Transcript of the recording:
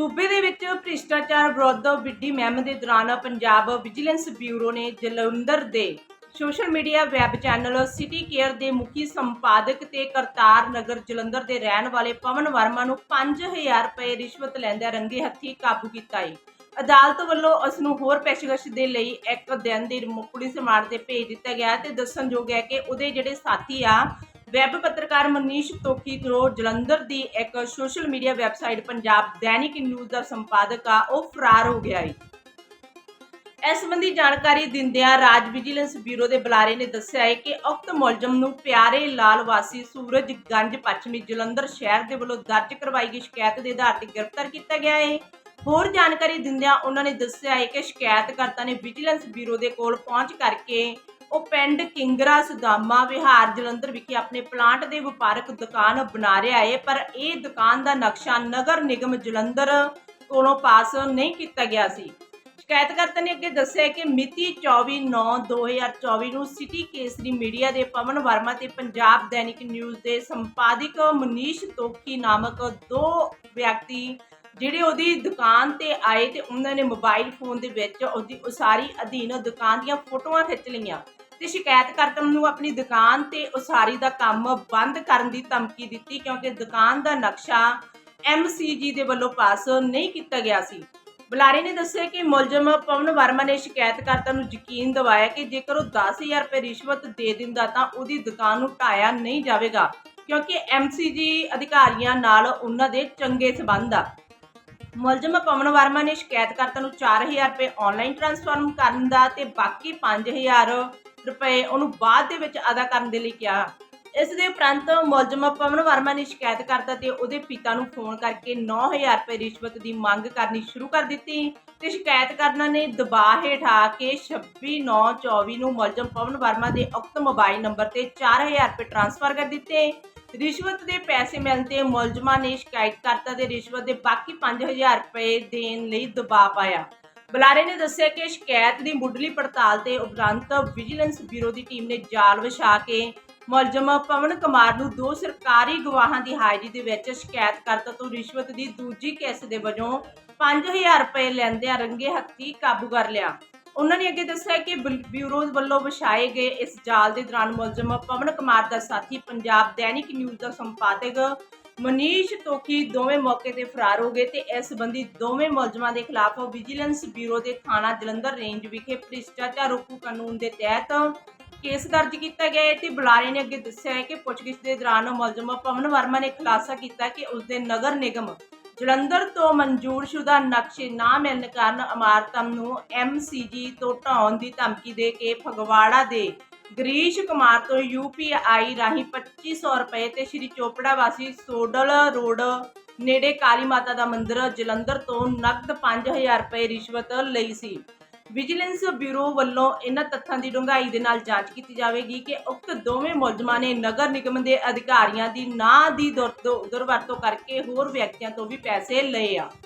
ਸੂਬੇ ਦੇ ਵਿੱਚ ਭ੍ਰਿਸ਼ਟਾਚਾਰ ਵਿਰੁੱਧ ਵਿੱਢੀ ਮੁਹਿੰਮ ਦੇ ਦੌਰਾਨ ਪੰਜਾਬ ਵਿਜੀਲੈਂਸ ਬਿਊਰੋ ਨੇ ਜਲੰਧਰ ਦੇ social media web channel city care ਦੇ ਮੁਖੀ ਸੰਪਾਦਕ ਤੇ ਕਰਤਾਰ ਨਗਰ ਜਲੰਧਰ ਦੇ ਰਹਿਣ ਵਾਲੇ ਪਵਨ ਵਰਮਾ ਨੂੰ 5000 ਰੁਪਏ ਰਿਸ਼ਵਤ ਲੈਂਦਿਆਂ ਰੰਗੇ ਹੱਥੀ ਕਾਬੂ ਕੀਤਾ ਹੈ। ਅਦਾਲਤ ਵੱਲੋਂ ਉਸ ਨੂੰ ਹੋਰ ਪੇਸ਼ਕਸ਼ ਦੇ ਲਈ ਇੱਕ ਦਿਨ ਦੀ ਪੁਲਿਸ ਮਾਰ ਤੇ ਭੇਜ ਦਿੱਤਾ ਗਿਆ ਤੇ ਦੱਸਣਯੋਗ ਹੈ ਕਿ ਉਹਦੇ ਜਿਹੜੇ ਸਾਥੀ ਆ ਵੈਬ ਪੱਤਰਕਾਰ ਮਨੀਸ਼ ਤੋਕੀ ਤੋਂ ਜਲੰਧਰ ਦੀ ਇੱਕ social media website Punjab Dainik news ਦਾ ਸੰਪਾਦਕ ਆ, ਉਹ ਫਰਾਰ ਹੋ ਗਿਆ ਹੈ ਇਸ ਸੰਬੰਧੀ ਜਾਣਕਾਰੀ ਦਿੰਦਿਆਂ ਰਾਜ ਵਿਜੀਲੈਂਸ ਬਿਊਰੋ ਦੇ ਬੁਲਾਰੇ ਨੇ ਦੱਸਿਆ ਹੈ ਕਿ ਉਕਤ ਮੁਲਜ਼ਮ ਨੂੰ ਪਿਆਰੇ ਲਾਲ ਵਾਸੀ ਸੂਰਜਗੰਜ ਪੱਛਮੀ ਜਲੰਧਰ ਸ਼ਹਿਰ ਦੇ ਵੱਲੋਂ ਦਰਜ ਕਰਵਾਈ ਗਈ ਸ਼ਿਕਾਇਤ ਦੇ ਆਧਾਰ ਤੇ ਗ੍ਰਿਫਤਾਰ ਕੀਤਾ ਗਿਆ ਹੈ ਹੋਰ ਜਾਣਕਾਰੀ ਦਿੰਦਿਆਂ ਉਹਨਾਂ ਨੇ ਦੱਸਿਆ ਹੈ ਕਿ ਸ਼ਿਕਾਇਤਕਰਤਾ ਨੇ ਵਿਜੀਲੈਂਸ ਬਿਊਰੋ ਦੇ ਕੋਲ ਪਹੁੰਚ ਕਰਕੇ ਉਹ ਪਿੰਡ ਕਿੰਗਰਾ ਸੁਦਾਮਾ ਵਿਹਾਰ ਜਲੰਧਰ ਵਿਖੇ ਆਪਣੇ ਪਲਾਂਟ ਦੇ ਵਪਾਰਕ ਦੁਕਾਨ ਬਣਾ ਰਿਹਾ ਹੈ, ਪਰ ਇਹ ਦੁਕਾਨ ਦਾ ਨਕਸ਼ਾ ਨਗਰ ਨਿਗਮ ਜਲੰਧਰ ਕੋਲੋਂ ਪਾਸ ਨਹੀਂ ਕੀਤਾ ਗਿਆ ਸੀ। ਸ਼ਿਕਾਇਤਕਰਤਾ ਨੇ ਅੱਗੇ ਦੱਸਿਆ ਕਿ ਮਿਤੀ 24/9/2024 ਨੂੰ ਸਿਟੀ ਕੇਸਰੀ ਮੀਡੀਆ ਦੇ ਪਵਨ ਵਰਮਾ ਤੇ ਪੰਜਾਬ ਦੈਨਿਕ ਨਿਊਜ਼ ਦੇ ਸੰਪਾਦਕ ਮਨੀਸ਼ ਤੋਖੀ ਨਾਮਕ ਦੋ ਵਿਅਕਤੀ ਜਿਹੜੇ ਉਹਦੀ ਦੁਕਾਨ ਤੇ ਆਏ ਤੇ ਉਹਨਾਂ ਨੇ ਮੋਬਾਈਲ ਫੋਨ ਦੇ ਵਿੱਚ ਉਹਦੀ ਉਸਾਰੀ ਅਧੀਨ ਦੁਕਾਨ ਦੀਆਂ ਫੋਟੋਆਂ ਖਿੱਚ ਲਈਆਂ। ਤੇ ਸ਼ਿਕਾਇਤਕਰਤਾ ਨੂੰ ਆਪਣੀ ਦੁਕਾਨ ਤੇ ਉਸਾਰੀ ਦਾ ਕੰਮ ਬੰਦ ਕਰਨ ਦੀ ਧਮਕੀ ਦਿੱਤੀ, ਕਿਉਂਕਿ ਦੁਕਾਨ ਦਾ ਨਕਸ਼ਾ ਐਮਸੀਜੀ ਦੇ ਵੱਲੋਂ ਪਾਸ ਨਹੀਂ ਕੀਤਾ ਗਿਆ ਸੀ। ਬੁਲਾਰੇ ਨੇ ਦੱਸਿਆ ਕਿ ਮੁਲਜ਼ਮ ਪਵਨ ਵਰਮਾ ਨੇ ਸ਼ਿਕਾਇਤਕਰਤਾ ਨੂੰ ਯਕੀਨ ਦਿਵਾਇਆ ਕਿ ਜੇਕਰ ਉਹ 10000 ਰੁਪਏ ਰਿਸ਼ਵਤ ਦੇ ਦਿੰਦਾ ਤਾਂ ਉਹਦੀ ਦੁਕਾਨ ਨੂੰ ਢਾਇਆ ਨਹੀਂ ਜਾਵੇਗਾ, ਕਿਉਂਕਿ ਐਮਸੀਜੀ ਅਧਿਕਾਰੀਆਂ ਨਾਲ ਉਹਨਾਂ ਦੇ ਚੰਗੇ ਸਬੰਧ ਆ। ਮੁਲਜ਼ਮ ਪਵਨ ਵਰਮਾ ਨੇ ਸ਼ਿਕਾਇਤਕਰਤਾ ਨੂੰ 4000 ਰੁਪਏ ਆਨਲਾਈਨ ਟ੍ਰਾਂਸਫਰ ਕਰਨ ਦਾ ਤੇ ਬਾਕੀ 5000 ਰੁਪਏ ਉਹਨੂੰ ਬਾਅਦ ਦੇ ਵਿੱਚ ਅਦਾ ਕਰਨ ਦੇ ਲਈ ਕਿਹਾ। ਇਸ ਦੇ ਉਪਰੰਤ ਮੁਲਜ਼ਮ ਪਵਨ ਵਰਮਾ ਨੇ ਸ਼ਿਕਾਇਤ ਕਰਤਾ ਤੇ ਉਹਦੇ ਪਿਤਾ ਨੂੰ ਫੋਨ ਕਰਕੇ 9000 ਰੁਪਏ ਰਿਸ਼ਵਤ ਦੀ ਮੰਗ ਕਰਨੀ ਸ਼ੁਰੂ ਕਰ ਦਿੱਤੀ ਤੇ ਸ਼ਿਕਾਇਤ ਸ਼ਿਕਾਇਤਕਰਤਾ ਨੇ ਦਬਾਅ ਹੇਠ ਆ ਕੇ 26/9/24 ਨੂੰ ਮੁਲਜ਼ਮ ਪਵਨ ਵਰਮਾ ਦੇ ਉਕਤ ਮੋਬਾਈਲ ਨੰਬਰ ਤੇ 4000 ਰੁਪਏ ਟ੍ਰਾਂਸਫਰ ਕਰ ਦਿੱਤੇ। ਰਿਸ਼ਵਤ ਦੇ ਪੈਸੇ ਮਿਲਣ ਤੇ ਮੁਲਜ਼ਮਾਂ ਨੇ ਸ਼ਿਕਾਇਤ ਕਰਤਾ ਦੇ ਰਿਸ਼ਵਤ ਦੇ ਬਾਕੀ 5000 ਰੁਪਏ ਦੇਣ ਲਈ ਦਬਾਅ ਪਾਇਆ। ਬੁਲਾਰੇ ਨੇ ਦੱਸਿਆ ਕਿ ਸ਼ਿਕਾਇਤ ਦੀ ਮੁੱਢਲੀ ਪੜਤਾਲ ਤੇ ਉਪਰੰਤ ਵਿਜੀਲੈਂਸ ਬਿਊਰੋ ਦੀ ਟੀਮ ਨੇ ਜਾਲ ਵਿਛਾ ਕੇ ਮੁਲਜ਼ਮ ਪਵਨ ਕੁਮਾਰ ਨੂੰ ਦੋ ਸਰਕਾਰੀ ਗਵਾਹਾਂ ਦੀ ਹਾਜ਼ਰੀ ਦੇ ਵਿੱਚ ਸ਼ਿਕਾਇਤਕਰਤਾ ਤੋਂ ਰਿਸ਼ਵਤ ਦੀ ਦੂਜੀ ਕੇਸ ਦੇ ਵਜੋਂ 5000 ਰੁਪਏ ਲੈਂਦਿਆਂ ਰੰਗੇ ਹੱਥੀ ਕਾਬੂ ਕਰ ਲਿਆ। ਉਹਨਾਂ ਨੇ ਅੱਗੇ ਦੱਸਿਆ ਕਿ ਬਿਊਰੋ ਵੱਲੋਂ ਵਿਛਾਏ ਗਏ ਇਸ ਜਾਲ ਦੇ ਦੌਰਾਨ ਮੁਲਜ਼ਮ ਪਵਨ ਕੁਮਾਰ ਦਾ ਸਾਥੀ ਪੰਜਾਬ ਦੈਨਿਕ ਨਿਊਜ਼ ਦਾ ਸੰਪਾਦਕ ਮਨੀਸ਼ ਤੋਕੀ ਦੋਵੇਂ ਮੌਕੇ ਤੇ ਫਰਾਰ ਹੋ ਗਏ ਤੇ ਇਸ ਸੰਬੰਧੀ ਦੋਵੇਂ ਮੁਲਜ਼ਮਾਂ ਦੇ ਖਿਲਾਫ ਵਿਜੀਲੈਂਸ ਬਿਊਰੋ ਦੇ ਥਾਣਾ ਜਲੰਧਰ ਰੇਂਜ ਵਿਖੇ ਭ੍ਰਿਸ਼ਟਾਚਾਰ ਰੋਕੂ ਕਾਨੂੰਨ ਦੇ ਤਹਿਤ ਕੇਸ ਦਰਜ ਕੀਤਾ ਗਿਆ ਹੈ ਤੇ ਬੁਲਾਰੇ ਨੇ ਅੱਗੇ ਦੱਸਿਆ ਹੈ ਕਿ ਪੁੱਛਗਿੱਛ ਦੇ ਦੌਰਾਨ ਮੁਲਜ਼ਮ ਪਵਨ ਵਰਮਾ ਨੇ ਖੁਲਾਸਾ ਕੀਤਾ ਕਿ ਉਸ ਦੇ ਨਗਰ ਨਿਗਮ ਜਲੰਧਰ ਤੋਂ ਮਨਜ਼ੂਰਸ਼ੁਦਾ ਨਕਸ਼ੇ ਨਾ ਮਿਲਣ ਕਾਰਨ ਇਮਾਰਤਾਂ ਨੂੰ ਐਮਸੀਜੀ ਤੋਂ ਢਾਉਣ ਦੀ ਧਮਕੀ ਦੇ ਕੇ ਫਗਵਾੜਾ ਦੇ ਗਰੀਸ਼ ਕੁਮਾਰ ਤੋਂ ਯੂਪੀਆਈ ਰਾਹੀਂ 2500 ਰੁਪਏ ਤੇ ਸ਼੍ਰੀ ਚੋਪੜਾ ਵਾਸੀ ਸੋਡਲ ਰੋਡ ਨੇੜੇ ਕਾਲੀ ਮਾਤਾ ਦਾ ਮੰਦਿਰ ਜਲੰਧਰ ਤੋਂ ਨਕਦ 5000 ਰੁਪਏ ਰਿਸ਼ਵਤ ਲਈ ਸੀ। ਵਿਜੀਲੈਂਸ ਬਿਊਰੋ ਵੱਲੋਂ ਇਹਨਾਂ ਤੱਥਾਂ ਦੀ ਡੂੰਘਾਈ ਦੇ ਨਾਲ ਜਾਂਚ ਕੀਤੀ ਜਾਵੇਗੀ ਕਿ ਉਕਤ ਦੋਵੇਂ ਮੁਲਜ਼ਮਾਂ ਨੇ ਨਗਰ ਨਿਗਮ ਦੇ ਅਧਿਕਾਰੀਆਂ ਦੀ ਨਾਂ ਦੀ ਦੁਰ- ਦੁ- ਦੁਰਵਰਤੋਂ ਕਰਕੇ ਹੋਰ ਵਿਅਕਤੀਆਂ ਤੋਂ ਵੀ ਪੈਸੇ ਲਏ ਆ।